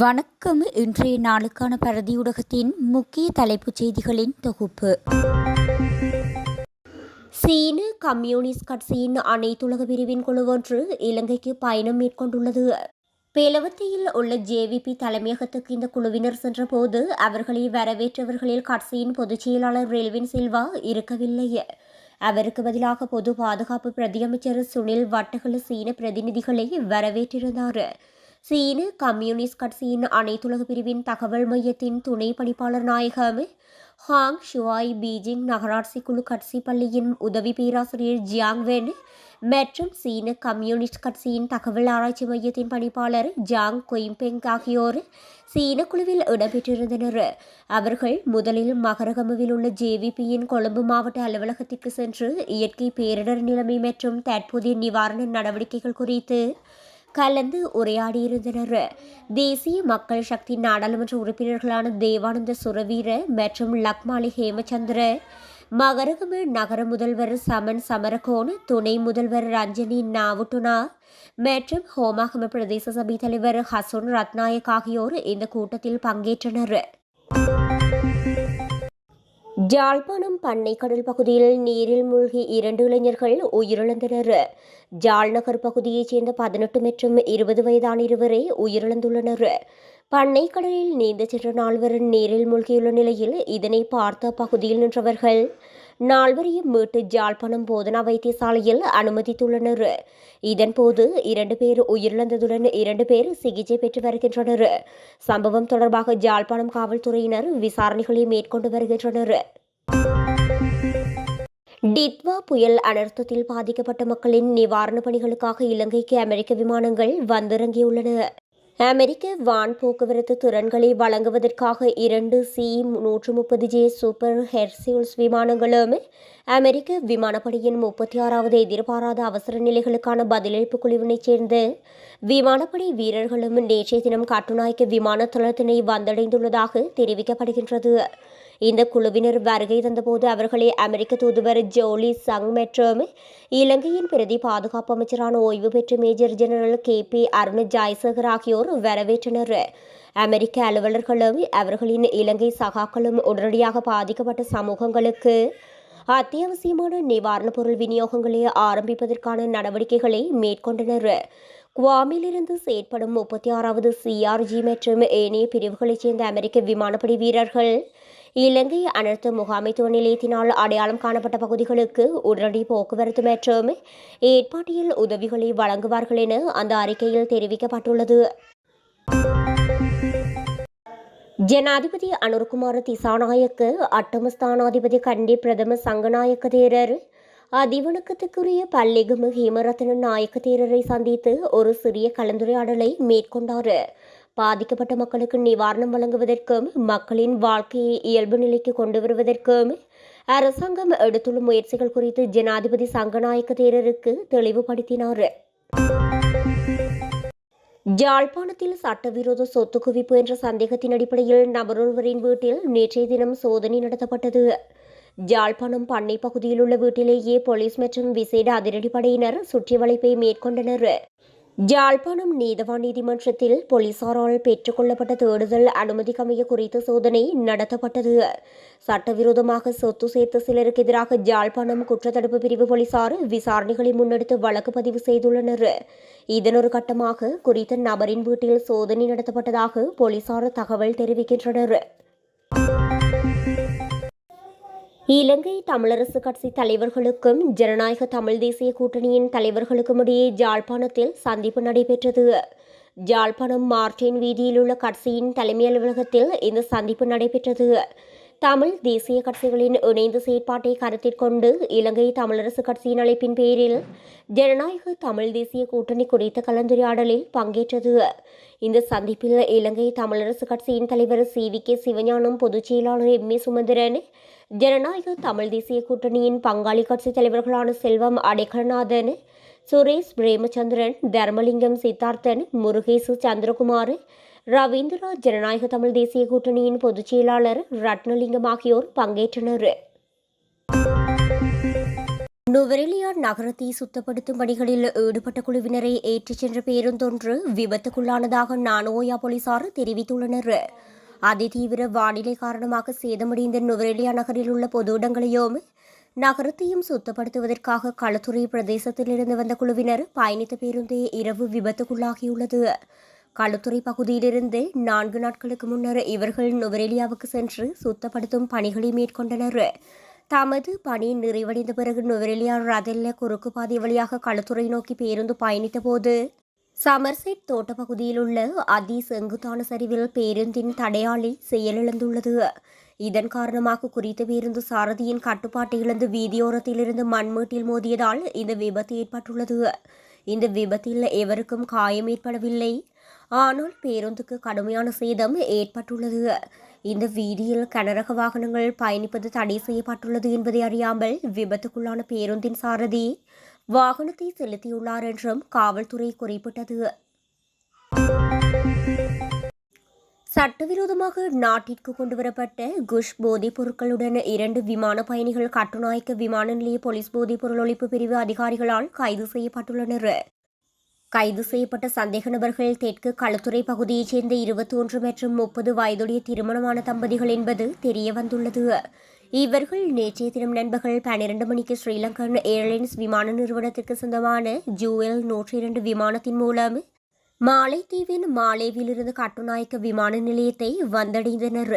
வணக்கம் இன்றைய நாளுக்கான பரதியூடகத்தின் முக்கிய தலைப்புச் செய்திகளின் தொகுப்பு. சீன கம்யூனிஸ்ட் கட்சியின் அனைத்துலக பிரிவின் குழு ஒன்று இலங்கைக்கு பயணம் மேற்கொண்டுள்ளது. பேலவத்தியில் உள்ள ஜேவிபி தலைமையகத்துக்கு இந்த குழுவினர் சென்றபோது அவர்களை வரவேற்றவர்களில் கட்சியின் பொதுச் செயலாளர் ரெல்வின் சில்வா இருக்கவில்லை. அவருக்கு பதிலாக பொது பாதுகாப்பு பிரதியமைச்சர் சுனில் வட்டகல சீன பிரதிநிதிகளை வரவேற்றிருந்தார். சீன கம்யூனிஸ்ட் கட்சியின் அனைத்துலக பிரிவின் தகவல் மையத்தின் துணை பணிப்பாளர் நாயகம் ஹாங் ஷுவாய் பீஜிங் நகராட்சி குழு கட்சி பள்ளியின் உதவி பேராசிரியர் ஜியாங் வென் மற்றும் சீன கம்யூனிஸ்ட் கட்சியின் தகவல் ஆராய்ச்சி மையத்தின் பணிப்பாளர் ஜாங் கொய்பெங் ஆகியோர் சீன குழுவில் இடம்பெற்றிருந்தனர். அவர்கள் முதலில் மகரகமுவில் உள்ள ஜேவிபியின் கொழும்பு மாவட்ட அலுவலகத்திற்கு சென்று இயற்கை பேரிடர் நிலைமை மற்றும் தற்போதைய நிவாரண நடவடிக்கைகள் குறித்து கலந்து உரையாடியிருந்தனர். தேசிய மக்கள் சக்தி நாடாளுமன்ற உறுப்பினர்களான தேவானந்த சுரவீர மற்றும் லக்மாலி ஹேமச்சந்திர மகரகம நகர முதல்வர் சமன் சமரகோன் துணை முதல்வர் ரஞ்சனி நாவுட்டுனா மற்றும் ஹோமாகம பிரதேச சபை தலைவர் ஹசுன் ரத்நாயக் ஆகியோர் இந்த கூட்டத்தில் பங்கேற்றனர். ஜாழ்ப்பாணம் பண்ணைக்கடல் பகுதியில் நீரில் மூழ்கி இரண்டு இளைஞர்கள் உயிரிழந்தனர். ஜாழ்நகர் பகுதியைச் சேர்ந்த பதினெட்டு மற்றும் இருபது வயதான இருவரே உயிரிழந்துள்ளனர். பண்ணைக்கடலில் நீந்த சென்ற நால்வர் நீரில் மூழ்கியுள்ள நிலையில் இதனை பார்த்த பகுதியில் நின்றவர்கள் நால்வரையும் மீட்டு ஜாழ்ப்பாணம் போதனா வைத்தியசாலையில் அனுமதித்துள்ளனர். இதன்போது இரண்டு பேர் உயிரிழந்ததுடன் இரண்டு பேர் சிகிச்சை பெற்று வருகின்றனர். சம்பவம் தொடர்பாக ஜாழ்ப்பாணம் காவல்துறையினர் விசாரணைகளை மேற்கொண்டு வருகின்றனர். டித்வா புயல் அனர்த்தத்தில் பாதிக்கப்பட்ட மக்களின் நிவாரணப் பணிகளுக்காக இலங்கைக்கு அமெரிக்க விமானங்கள் வந்திறங்கியுள்ளன. அமெரிக்க வான் போக்குவரத்து திறன்களை வழங்குவதற்காக இரண்டு சி நூற்று முப்பது ஜே சூப்பர் ஹெர்சியூல்ஸ் விமானங்களும் அமெரிக்க விமானப்படையின் முப்பத்தி ஆறாவது எதிர்பாராத அவசர நிலைகளுக்கான பதிலளிப்பு குழுவினைச் சேர்ந்த விமானப்படை வீரர்களும் நேற்றைய தினம் கட்டுநாயக்க விமான தளத்தினை வந்தடைந்துள்ளதாக தெரிவிக்கப்படுகின்றது. இந்த குழுவினர் வருகை தந்தபோது அவர்களை அமெரிக்க தூதுவர் ஜோலி சங் மற்றும் இலங்கையின் பிரதி பாதுகாப்பு அமைச்சரான ஓய்வு பெற்ற major general K P Arun ஜாய்சகர் ஆகியோர் வரவேற்றனர். அமெரிக்க அலுவலர்களும் அவர்களின் இலங்கை சகாக்களும் உடனடியாக பாதிக்கப்பட்ட சமூகங்களுக்கு அத்தியாவசியமான நிவாரணப் பொருள் விநியோகங்களை ஆரம்பிப்பதற்கான நடவடிக்கைகளை மேற்கொண்டனர். குவாமிலிருந்து செயற்படும் முப்பத்தி ஆறாவது சிஆர்ஜி மற்றும் ஏனைய பிரிவுகளைச் சேர்ந்த அமெரிக்க விமானப்படை வீரர்கள் இலங்கை அனர்த்த முகாமைத்துவ நிலையத்தினால் அடையாளம் காணப்பட்ட பகுதிகளுக்கு உடனடி போக்குவரத்து மற்றும் ஏற்பாட்டியல் உதவிகளை வழங்குவார்கள் என அந்த அறிக்கையில் தெரிவிக்கப்பட்டுள்ளது. ஜனாதிபதி அனுர்குமார் திசாநாயக்கு அட்டமஸ்தானாதிபதி கண்டி பிரதம சங்கநாயக்க தேரர் அதிவணக்கத்துக்குரிய பல்லிகமு ஹேமரத்ன நாயக்க தேரரை சந்தித்து ஒரு சிறிய கலந்துரையாடலை மேற்கொண்டார். பாதிக்கப்பட்ட மக்களுக்கு நிவாரணம் வழங்குவதற்கும் மக்களின் வாழ்க்கையை இயல்பு நிலைக்கு கொண்டு வருவதற்கும் அரசாங்கம் எடுத்துள்ள முயற்சிகள் குறித்து ஜனாதிபதி சங்கநாயக்க தேரருக்கு தெளிவுபடுத்தினார். யாழ்ப்பாணத்தில் சட்டவிரோத சொத்து குவிப்பு என்ற சந்தேகத்தின் அடிப்படையில் நபரொருவரின் வீட்டில் நேற்றைய தினம் சோதனை நடத்தப்பட்டது. யாழ்ப்பாணம் பண்ணை பகுதியில் உள்ள வீட்டிலேயே போலீஸ் மற்றும் விசேட அதிரடிப்படையினர் சுற்றி வளைப்பை மேற்கொண்டனர். யாழ்ப்பாணம் நீதவான் நீதிமன்றத்தில் போலீசாரால் பெற்றுக்கொள்ளப்பட்ட தேடுதல் அனுமதிக்கமைய குறித்த சோதனை நடத்தப்பட்டது. சட்டவிரோதமாக சொத்து சேர்த்த சிலருக்கு எதிராக யாழ்ப்பாணம் குற்றத்தடுப்பு பிரிவு போலீசார் விசாரணைகளை முன்னெடுத்து வழக்கு பதிவு செய்துள்ளனர். இதனொரு கட்டமாக குறித்த நபரின் வீட்டில் சோதனை நடத்தப்பட்டதாக போலீசார் தகவல் தெரிவிக்கின்றனர். இலங்கை தமிழரசு கட்சி தலைவர்களுக்கும் ஜனநாயக தமிழ் தேசிய கூட்டணியின் தலைவர்களுக்கும் இடையே ஜாழ்ப்பாணத்தில் சந்திப்பு நடைபெற்றது. ஜாழ்ப்பாணம் மார்டின் வீதியில் உள்ள கட்சியின் தலைமை அலுவலகத்தில் இந்த சந்திப்பு நடைபெற்றது. தமிழ் தேசிய கட்சிகளின் இணைந்து செயற்பாட்டை கருத்தில் கொண்டு இலங்கை தமிழரசு கட்சியின் அழைப்பின் பேரில் ஜனநாயக தமிழ் தேசிய கூட்டணி குறித்த கலந்துரையாடலில் பங்கேற்றது. இந்த சந்திப்பில் இலங்கை தமிழரசு கட்சியின் தலைவர் சி. வி. கே. சிவஞானம் பொதுச் செயலாளர் எம். ஏ. சுமந்திரன் ஜனநாயக தமிழ் தேசிய கூட்டணியின் பங்காளி கட்சி தலைவர்களான செல்வம் அடைக்கலநாதன் சுரேஷ் பிரேமச்சந்திரன் தர்மலிங்கம் சித்தார்த்தன் முருகேசு சந்திரகுமார் ரவீந்திரா ஜனநாயக தமிழ் தேசிய கூட்டணியின் பொதுச் செயலாளர் ரத்னலிங்கம் ஆகியோர் பங்கேற்றனர். நுவரெலியா நகரத்தை சுத்தப்படுத்தும் பணிகளில் ஈடுபட்ட குழுவினரை ஏற்றிச் சென்ற பேருந்தொன்று விபத்துக்குள்ளானதாக நானோயா போலீசார் தெரிவித்துள்ளனர். அதிதீவிர வானிலை காரணமாக சேதமடைந்த நுவரெலியா நகரில் உள்ள பொது இடங்களையும் நகரத்தையும் சுத்தப்படுத்துவதற்காக களத்துறை பிரதேசத்திலிருந்து வந்த குழுவினர் பயணித்த பேருந்தே இரவு விபத்துக்குள்ளாகியுள்ளது. களுத்துறை பகுதியிலிருந்து நான்கு நாட்களுக்கு முன்னர் இவர்கள் நுவரெலியாவுக்கு சென்று சுத்தப்படுத்தும் பணிகளை மேற்கொண்டனர். தமது பணி நிறைவடைந்த பிறகு நுவரெலியா ரதெல்ல குறுக்கு பாதை வழியாக களுத்துறை நோக்கி பேருந்து பயணித்த போது சமர்செட் தோட்ட பகுதியில் உள்ள அதி செங்குத்தான சரிவில் பேருந்தின் தடையாளி செயலிழந்துள்ளது. இதன் காரணமாக குறித்த பேருந்து சாரதியின் கட்டுப்பாட்டை இழந்து வீதியோரத்திலிருந்து மண்மீட்டில் மோதியதால் இந்த விபத்து ஏற்பட்டுள்ளது. இந்த விபத்தில் எவருக்கும் காயம் ஏற்படவில்லை. ஆனால் பேருந்துக்கு கடுமையான சேதம் ஏற்பட்டுள்ளது. இந்த வீதியில் கனரக வாகனங்கள் பயணிப்பது தடை செய்யப்பட்டுள்ளது என்பதை அறியாமல் விபத்துக்குள்ளான பேருந்தின் சாரதி வாகனத்தை செலுத்தியுள்ளார் என்றும் காவல்துறை குறிப்பிட்டது. சட்டவிரோதமாக நாட்டிற்கு கொண்டுவரப்பட்ட குஷ் போதைப் பொருட்களுடன் இரண்டு விமான பயணிகள் கட்டுநாயக்க விமான நிலைய போலீஸ் போதைப் பொருள் ஒழிப்பு பிரிவு அதிகாரிகளால் கைது செய்யப்பட்டுள்ளனர். கைது செய்யப்பட்ட சந்தேக நபர்கள் தெற்கு களத்துறை பகுதியைச் சேர்ந்த இருபத்தி ஒன்று மற்றும் முப்பது வயதுடைய திருமணமான தம்பதிகள் என்பது தெரிய வந்துள்ளது இவர்கள் நேற்றைய தினம் நண்பர்கள் பன்னிரண்டு மணிக்கு ஸ்ரீலங்கன் ஏர்லைன்ஸ் விமான நிறுவனத்திற்கு சொந்தமான ஜூஎல் நூற்றி இரண்டு விமானத்தின் மூலம் மாலைத்தீவின் மாலேவிலிருந்து கட்டுநாயக்க விமான நிலையத்தை வந்தடைந்தனர்.